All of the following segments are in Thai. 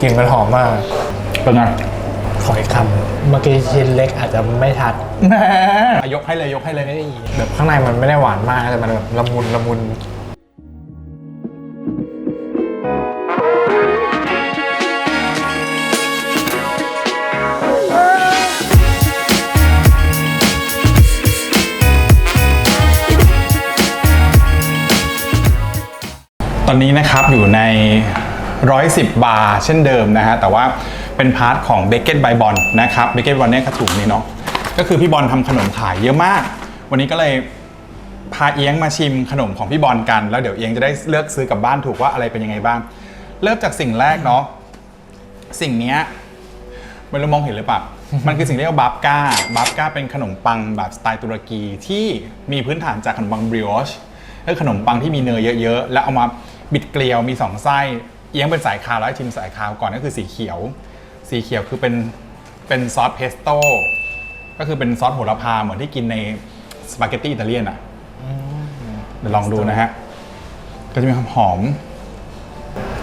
กลิ่นมันหอมมาก เป็นไงขออีกคำเมื่อกี้ชิ้นเล็กอาจจะไม่ทัดแหมยกให้เลยยกให้เลยแบบข้างในมันไม่ได้หวานมากแต่มันแบบละมุนละมุนตอนนี้นะครับอยู่ใน 110 บาร์เช่นเดิมนะฮะแต่ว่าเป็นพาร์ทของเบเก t บบอลนะครับเบเก t บอลเนี่ยกระถุงนี้เนาะก็คือพี่บอลทำขนมขายเยอะมาก วันนี้ก็เลยพาเอียงมาชิมขนมของพี่บอลกัน แล้วเดี๋ยวเอียงจะได้เลือกซื้อกลับบ้านถูกว่าอะไรเป็นยังไงบ้าง เริ่มจากสิ่งแรกเนาะสิ่งนี้ไม่รู้มองเห็นหรือเปล่ามันคือสิ่งที่เรียกว่าบับก้าบับก้าเป็นขนมปังแบบสไตล์ตุรกีที่มีพื้นฐานจากขนมปังบริโอชคือขนมปังที่มีเนยเยอะๆ แล้วเอามาบิดเกลียวมีสองไส้ เอียงเป็นสายคาวแล้วให้ชิมสายคาวก่อนก็คือสีเขียว สีเขียวคือเป็นเป็นซอสเพสโต้ก็คือเป็นซอสโหระพาเหมือนที่กินในสปาเกตตี้อิตาเลียนอะเดี๋ยวลองดูนะฮะ ก็จะมีความหอม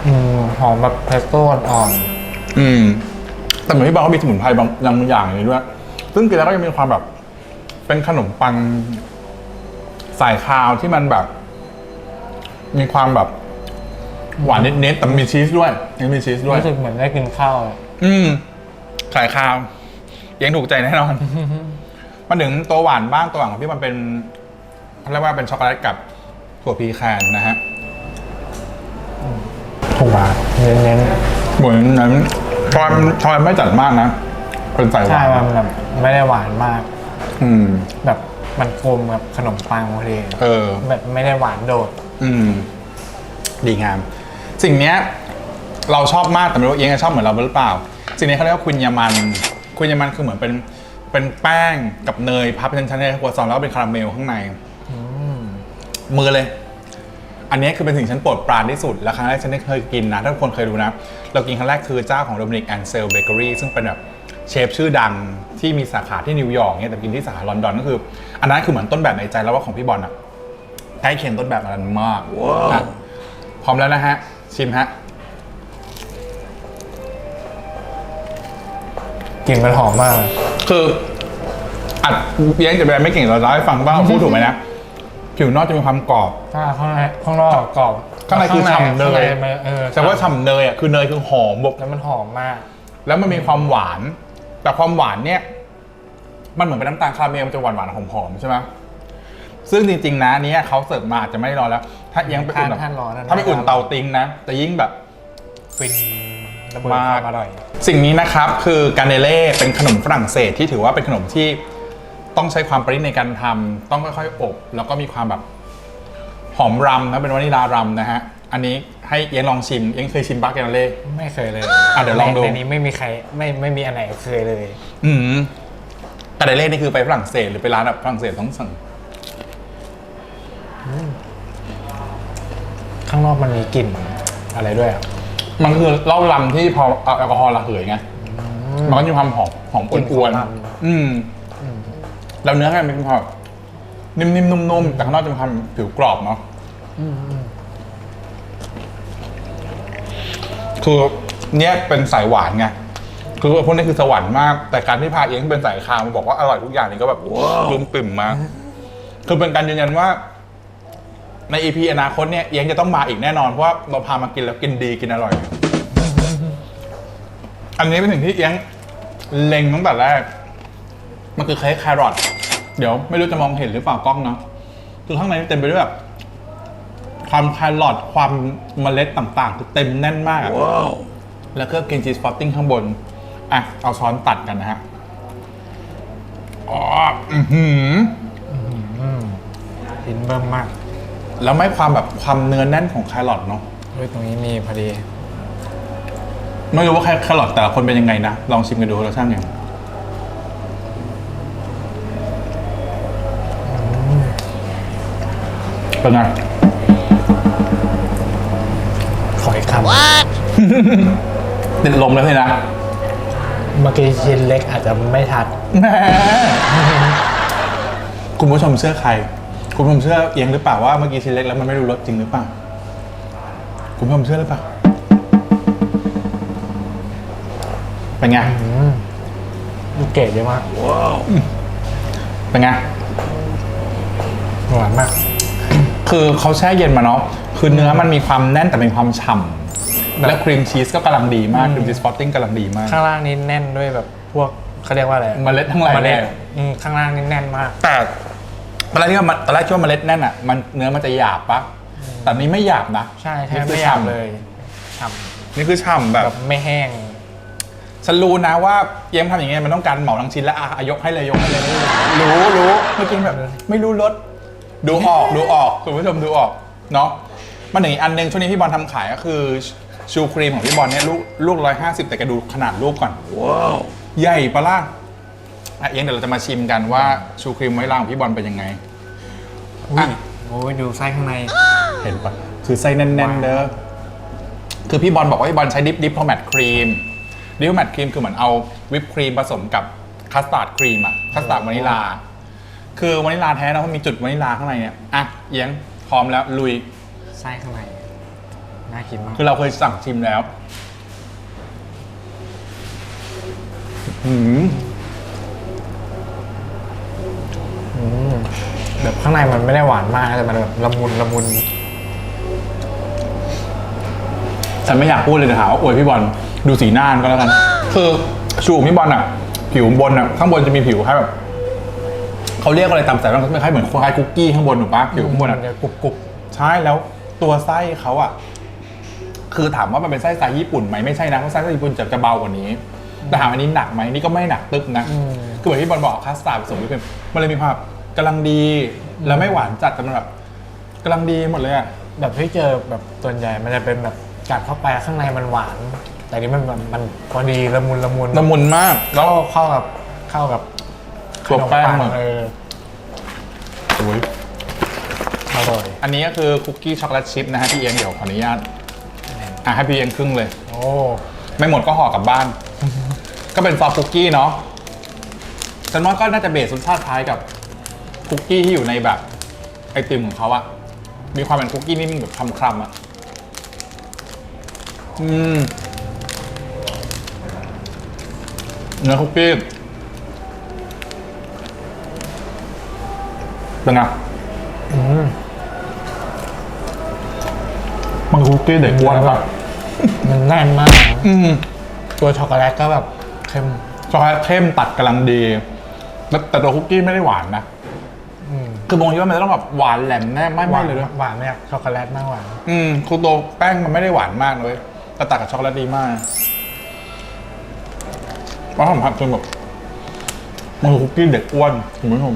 อืมหอมแบบเพสโต้อ่อนอืม แต่เหมือนที่บอกว่ามีสมุนไพรบางบางอย่างอย่างนี้ด้วย ซึ่งกินแล้วก็ยังมีความแบบ เป็นขนมปังสายคาวที่มันแบบ มีความแบบ หวานนิดๆแต่มีชีสด้วยยังมีชีสด้วย รู้สึกเหมือนได้กินข้าวเลยอืมสายคาวยังถูกใจแน่นอน มาถึงตัวหวานบ้างตัวหวานของพี่มันเป็นเขาเรียกว่าเป็นช็อกโกแลตกับถั่วพีแคนนะฮะถูกปะเน้นเหมือนนั้นทอยทอยไม่จัดมากนะเป็นสายๆหใช่วานมันแบบไม่ได้หวานมาก อืม แบบมันกลมกับขนมปังพอดีเออ แบบไม่ได้หวานโดด อืม ดีงาม สิ่งเนี้ยเราชอบมากแต่ไม่รู้เอียงจะชอบเหมือนเราหรือเปล่า สิ่งนี้เขาเรียกว่าคุนยามันคุนยามันคือเหมือนเป็นเป็นแป้งกับเนยพับเป็นชั้นๆในครัวซองแล้วก็เป็นคาราเมลข้างในมือเลย อันนี้คือเป็นสิ่งฉันโปรดปรานที่สุด และครั้งแรกฉันได้เคยกินนะ ถ้าทุกคนเคยดูนะ เรากินครั้งแรกคือเจ้าของโดมินิกแอนเซลเบเกอรี่ซึ่งเป็นแบบเชฟชื่อดังที่มีสาขาที่นิวยอร์กเนี่ยแต่กินที่สาขาลอนดอนก็คือ อันนั้นคือเหมือนต้นแบบในใจแล้วว่าของพี่บอลอะใกล้เคียงต้นแบบอันนั้นมากอะพร้อมแล้วนะฮะ ชิมฮะกลิ่นมันหอมมาก คืออัดเลี้ยงจะแบรนด์ไม่เก่งเราเล่าให้ฟังบ้างพูดถูกไหมนะผิวนอกจะมีความกรอบ ถ้าข้างในข้างนอกกรอบข้างในคือฉ่ำเนยข้างในมันเออแต่ว่าฉ่ำเนยอะคือเนยคือหอมแบบแล้วมันหอมมาก แล้วมันมีความหวาน แต่ความหวานเนี่ย มันเหมือนเป็นน้ำตาลคาราเมลมันจะหวานหวานๆหอมๆใช่ไหมซึ่งจริงๆนะอันเนี้ยเขาเสิร์ฟมาอาจจะไม่ร้อนแล้ว ถ้าเอียงไปอุ่นแบบถ้าร้อนนะถ้าไม่อุ่นเตาติ้งนะจะยิ่งแบบ ฟินระเบิดความอร่อย สิ่งนี้นะครับคือการเนเล่เป็นขนมฝรั่งเศสที่ถือว่าเป็นขนมที่ต้องใช้ความประณีตในการทำต้องค่อยๆอบ แล้วก็มีความแบบหอมรำนะเป็นวานิลารำนะฮะอันนี้ให้เอียงลองชิมเอียงเคยชิมบักแกนเล่ ไม่เคยเลยอะเดี๋ยวลองดูในในนี้ไม่มีใครไม่ไม่มีอันไหนเคยเลย อืมการเนเล่นี่คือไปฝรั่งเศสหรือไปร้านแบบฝรั่งเศสต้องสั่ง ข้างนอกมันมีกลิ่นอะไรด้วยอะมันคือเหล้าลำที่พอเอาแอลกอฮอล์ระเหยไง มันก็มีความหอมหอมกลิ่นอ้วนของลๆอืมแล้วเนื้อข้างในเป็นความแบบนิ่มๆนุ่มๆแต่ข้างนอกจะมีความผิวกรอบเนาะคือเนี่ยเป็นสายหวานไงคือพวกนี้คือสวรรค์มาก แต่การที่พาเอียงเป็นสายคาวมาบอกว่าอร่อยทุกอย่างนี่ก็แบบรุมปิ่มมากคือเป็นการยืนยันว่า ในอีพีอนาคตเนี่ยเอียงจะต้องมาอีกแน่นอน เพราะว่าเราพามากินแล้วกินดีกินอร่อย อันนี้เป็นสิ่งที่เอียงเล็งตั้งแต่แรก มันคือเค้กแครอทเดี๋ยวไม่รู้จะมองเห็นหรือเปล่ากล้องเนาะคือข้างในเต็มไปด้วยแบบความแครอทความเมล็ดต่างๆคือเต็มแน่นมากอะแล้วก็กินชีสฟอตติ้งข้างบนอะเอาช้อนตัดกันนะฮะอ๋ออือหือชิ้นเบิ่มมาก แล้วไม่ความแบบความเนื้อแน่นของแครอทเนาะเฮ้ยตรงนี้มีพอดี ไม่รู้ว่าแครอทแต่ละคนเป็นยังไงนะลองชิมกันดูรสชาติยังเป็นไงขออีกคติดลมแล้วเลยนะำเมื่อกี้ชิ้นเล็กอาจจะไม่ทัด แหมคุณผู้ชมเชื่อใคร คุณผู้ชมเชื่อเอียงหรือเปล่าว่าเมื่อกี้ชิ้นเล็กแล้วมันไม่รู้รสจริงหรือเปล่า คุณผู้ชมเชื่อหรือเปล่า เป็นไงลูกเกดเยอะมากเป็นไง หวานมาก คือเขาแช่เย็นมาเนาะ คือเนื้อมันมีความแน่นแต่เป็นความฉ่ำ และครีมชีสก็กำลังดีมาก ครีมชีสฟอตติ้งกำลังดีมาก ข้างล่างนี่แน่นด้วยแบบพวกเขาเรียกว่าอะไร เมล็ดทั้งหลายเมล็ดแหล่อืมข้างล่างนี่แน่นมาก แต่ ตอนแรกที่ว่ามันตอนแรกคิดว่าเมล็ดแน่นอะมันเนื้อมันจะหยาบปะแต่นี่ไม่หยาบนะใช่แทนี่บคือไม่หยาบฉ่ำเลยฉ่นี่คือฉ่ำำแบแบบบไม่แห้ง ฉันรู้นะว่าเยี่ยมทำอย่างเงี้ยมันต้องการเหมาทั้งชิ้นแล้วอะยกให้เลยยกให้เลยรู้รู้เมื่อกี้แบบไม่รู้รสดูออกดูออกคุณผู้ชมดูออกเนาะมันหนึ่งอีกอันหนึ่งช่วงนี้พี่บอลทำขายก็คือชูครีมของพี่บอลเนี่ยลูกลูกร้อยห้าสิบแต่แกดูขนาดลูกก่อนว้าวใหญ่ปะล่ะ อะเอียงเดี๋ยวเราจะมาชิมกันว่าชูครีมไว้ล่างของพี่บอลเป็นยังไง อุ้อะยโอ้ยดูไส้ข้างใน เห็นปะคือไส้แน่นๆเด้อคือพี่บอลบอกว่าพี่บอลใช้ดิปดิปโพแมทครีมดิปโพแมทครีมคือเหมือนเอาวิปครีมผสมกับคัสตาร์ดครีมอะคัสตาร์ดวานิลา คือวานิลาแท้นะมันมีจุดวานิลาข้างในเนี่ยอะเอียงพร้อมแล้วลุย ไส้ข้างใน น่ากินมาก คือเราเคยสั่งชิมแล้ว หืม แบบข้างในมันไม่ได้หวานมากนะแต่มันแบบละมุนละมุนฉันไม่อยากพูดเลยนะหาว่าอวยพี่บอลดูสีหน้ามันก็แล้วกัน คือชูของพี่บอลอะผิวบนอะข้างบนจะมีผิวคล้ายแบบเขาเรียกอะไรตามสายมันคล้ายๆเหมือนคล้ายคุกกี้ข้างบนถูกปะผิวข้างบนอะมันจะกรุบกรุบใช่แล้วตัวไส้เขาอะคือถามว่ามันเป็นไส้สไตล์ญี่ปุ่นไหมไม่ใช่นะเพราะไส้สไตล์ญี่ปุ่นจะจะเบากว่านี้ แต่ถามอันนี้หนักไหมนี่ก็ไม่หนักตึ๊บนะ คือเหมือนที่บอลบอกคัสตาร์ดผสมวิปครีมมันเลยมีความแบบ กำลังดีแล้วไม่หวานจัดแต่มันแบบกำลังดีหมดเลยอะแบบที่เจอแบบส่วนใหญ่มันจะเป็นแบบกัดเข้าไปข้างในมันหวาน แต่นี่มันแบบมันพอดีละมุนละมุนละมุนมากแล้วเข้าเข้ากับเข้ากับตัวแป้งขนมหมดเออสวยอร่อยอันนี้ก็คือคุกกี้ช็อกโกแลตชิพนะฮะพี่เอียงเดี๋ยวขออนุญาตอะให้พี่เอียงครึ่งเลย โอ้ไม่หมดก็ห่อกลับบ้าน ก็เป็นซอฟต์คุกกี้เนาะฉันว่าก็น่าจะเบสรสชาติคล้ายกับ คุกกี้ที่อยู่ในแบบไอติมของเขาอะมีความเป็นคุกกี้นิ่มๆแบบคลำๆอะอืมเนื้อคุกกี้เป็นไงอืมมันคุกกี้เด็กอ้วนปะมันแน่นมาก อืมตัวช็อกโกแลตก็แบบเค็มช็อกโกแลตเข้มตัดกำลังดีแล้วแต่ตัวคุกกี้ไม่ได้หวานนะอืม คือบางทีว่ามันจะต้องแบบหวานแหลมแน่ไม่หไม่วานเลยด้วยหวานเนี่ยช็อกโกแลตมากหวานอืมคือตัวแป้งมันไม่ได้หวานมากเลยแต่ตัดกับช็อกโกแลตดีมากเพราะผมทำจนแบบมันคือคุกกี้เด็กอ้วนคุณผู้ชม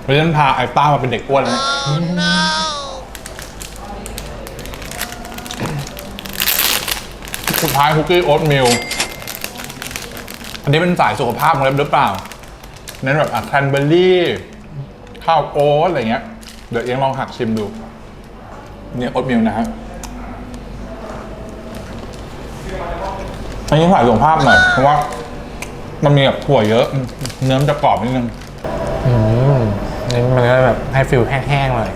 เพราะฉะนั้นพาไอ้ต้ามาเป็นเด็กอ้วนแล้วสุดท้ายคุกกี้โอ๊ตมิลอันนี้เป็นสายสุขภาพของเล็บหรือเปล่า เน้นแบบอะแครนเบอร์รี่ ข้าวโอ๊ตอะไรเงี้ย เดี๋ยวเอียงลองหักชิมดู เนี่ยโอ๊ตมิลนะฮะอันนี้ถ่ายสุขภาพหน่อยเพราะว่า มันมีแบบถั่วเยอะ เนื้อมันจะกรอบนิดนึงอืมนี่มันก็แบบให้ฟิลแห้งๆเลย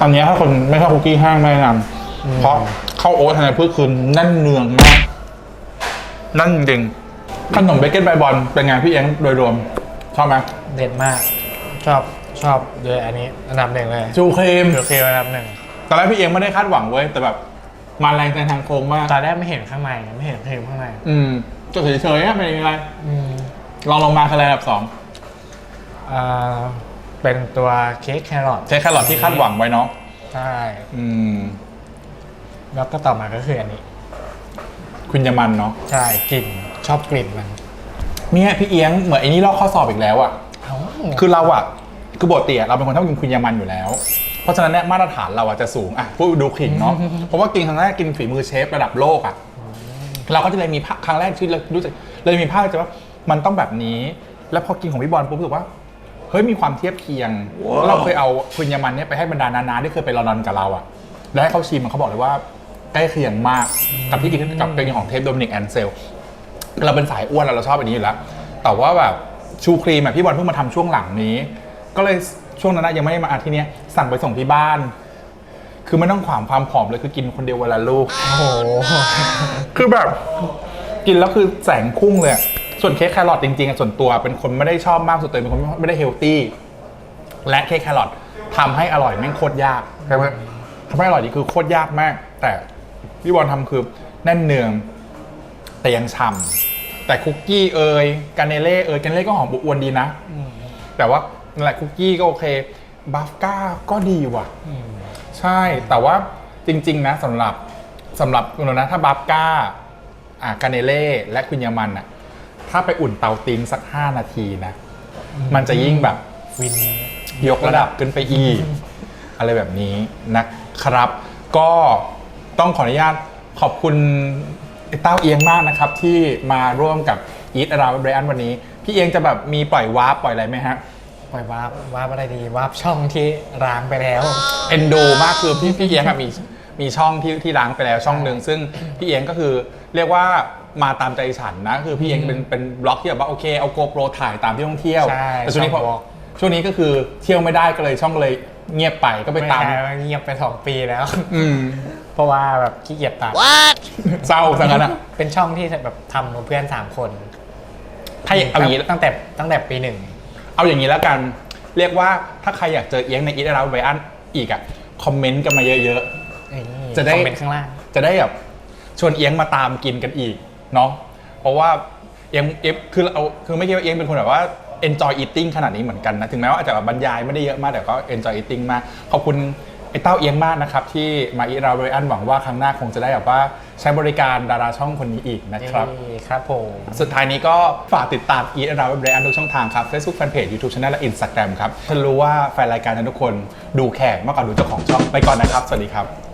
อันเนี้ยถ้าคนไม่ชอบคุกกี้แห้งไม่แนะนำเพราะข้าวโอ๊ตทนายพืชคือแน่นเนืองมากนั่นจริงๆขนมเบเกตใบบอลเป็นไงพี่เอียงโดยรวม ชอบไหมเด็ดมากช อบชอบเลยอันนี้อันดับหนึ่งเลยชูครีมเดี๋ยวเคอันดับหนึ่งตอนแรกพี่เอียงไม่ได้คาดหวังเว้ย แต่แบบมาแรงใจทางโค้งมาก ตอนแรกไม่เห็นข้างในไม่เห็นครีมข้างในอืมก็เฉยๆอะไม่มีอะไรอืมลองลงมาคืออะไรอันดับสองอ่าเป็นตัวเค้กแครอทใช้แครอทที่คาดหวังไว้เนาะใช่อืม แล้วก็ต่อมาก็คืออันนี้ คุณยามันเนาะใช่กลิ่นชอบกลิ่นมันเนี่ยพี่เอียงเหมือนไอ้นี่ลอกข้อสอบอีกแล้วอะ เอ้าคือเราอะ คือปกติอะเราเป็นคนชอบกินคุณยามันอยู่แล้ว เพราะฉะนั้นเนี่ยมาตรฐานเราอะจะสูงอะพูดดูขิงเนาะเพราะว่ากินครั้งแรกกินฝีมือเชฟระดับโลกอะเราก็จะเลยมีภาพครั้งแรกที่เรารู้สึกเลยมีภาพจะว่ามันต้องแบบนี้ แล้วพอกินของพี่บอลปุ๊บรู้สึกว่าเฮ้ยมีความเทียบเคียงแล้วเราเคยเอาคุณยามันเนี่ยไปให้บรรดานานาที่เคยไปลอนดอนกับเราอะแล้วให้เขาชิมอะเขาบอกเลยว่าใกล้เคียงมากกับที่กินกับเป็นของเทปโดมินิกแอนเซลเราเป็นสายอ้วนแล้วเราชอบอันนี้อยู่แล้วแต่ว่าแบบชูครีมอะพี่บอลเพิ่งมาทำช่วงหลังนี้ ก็เลยช่วงนั้นนะยังไม่ได้มาอาที่เนี้ยสั่งไปส่งที่บ้าน คือไม่ต้องขวามความผอมเลยคือกินคนเดียวเวลาลูก โอ้โห คือแบบ กินแล้วคือแสงพุ่งเลยอะส่วนเค้กแครอทจริงๆอะส่วนตัวเป็นคนไม่ได้ชอบมากสุดตัวเป็นคนไม่ได้เฮลตี้และเค้กแครอททำให้อร่อยแม่งโคตรยากใช่ไหมทำให้อร่อยนี่คือโคตรยากมาก แต่พี่บอลทำคือแน่นเนืองแต่ยังฉ่ำแต่คุกกี้เอยกาเนเล่เอยกาเนเล่ก็หอมอบอวนดีนะ แต่ว่า นั่นแหละคุกกี้ก็โอเคบัฟก้าก็ดีว่ะ ใช่แต่ว่าจริง ๆ นะสำหรับสำหรับคุณนะถ้าบัฟก้าอ่ากาเนเล่และคุณยามันอะถ้าไปอุ่นเตาติ้งสัก 5 นาทีนะ มันจะยิ่งแบบวินยกระดับขึ้นไปอีก อะไรแบบนี้นะครับ ก็ต้องขออนุญาตขอบคุณไอ้เต้าเอียงมากนะครับ ที่มาร่วมกับ Eat Around Brian วันนี้ พี่เอียงจะแบบมีปล่อยวาร์ปปล่อยอะไรไหมฮะ ปล่อยวาร์ปวาร์ปอะไรดีวาร์ปช่องที่ร้างไปแล้ว เอนดูมากคือพี่พี่เอียงอะมีมีช่องที่ที่ล้างไปแล้วช่องหนึ่งซึ่งพี่เอียงก็คือเรียกว่ามาตามใจฉันนะ คือพี่เอียงเป็นเป็นบล็อกที่แบบว่าโอเคเอาโกโปรถ่ายตามที่ท่องเที่ยวใช่แต่ช่วงนี้พอช่องบล็อกช่วงนี้ก็คือเที่ยวไม่ได้ก็เลยช่องเลยเงียบไปก็ไปไม่ตามใช่ว่าเงียบไปสองปีแล้ว อืมเพราะว่าแบบขี้เกียจตัดเศร้าซะงั้นอะเป็นช่องที่แบบทำกับเพื่อนสามคนถ้าเอาอย่างนี้ตั้งแต่ตั้งแต่ปีหนึ่ง เอาอย่างนี้แล้วกัน เรียกว่าถ้าใครอยากเจอเอียงในอีทอาร์ไบอันอีกอะคอมเมนต์กันมาเยอะจะได้คอมเมนต์ข้างล่างๆจะได้แบบชวนเอียงมาตามกินกันอีกเนาะเพราะว่าเอียงเอฟคือเราคือไม่คิดว่าเอียงเป็นคนแบบว่า enjoy eating ขนาดนี้เหมือนกันนะ ถึงแม้ว่าอาจจะแบบบรรยายไม่ได้เยอะมากแต่ก็ enjoy eating มากขอบคุณ ไอ้เต้าเอียงมากนะครับ ที่มาอีราเบอันหวังว่าครั้งหน้าคงจะได้แบบว่าใช้บริการดาราช่องคนนี้อีกนะครับ นี่ครับผม สุดท้ายนี้ก็ฝากติดตาม Eat Around with Brian ทุกช่องทางครับ Facebook Fanpage YouTube Channel และ Instagram ครับฉันรู้ว่าแฟนรายการทุกคนดูแขกมากกว่าดูเจ้าของช่องไปก่อนนะครับ สวัสดีครับ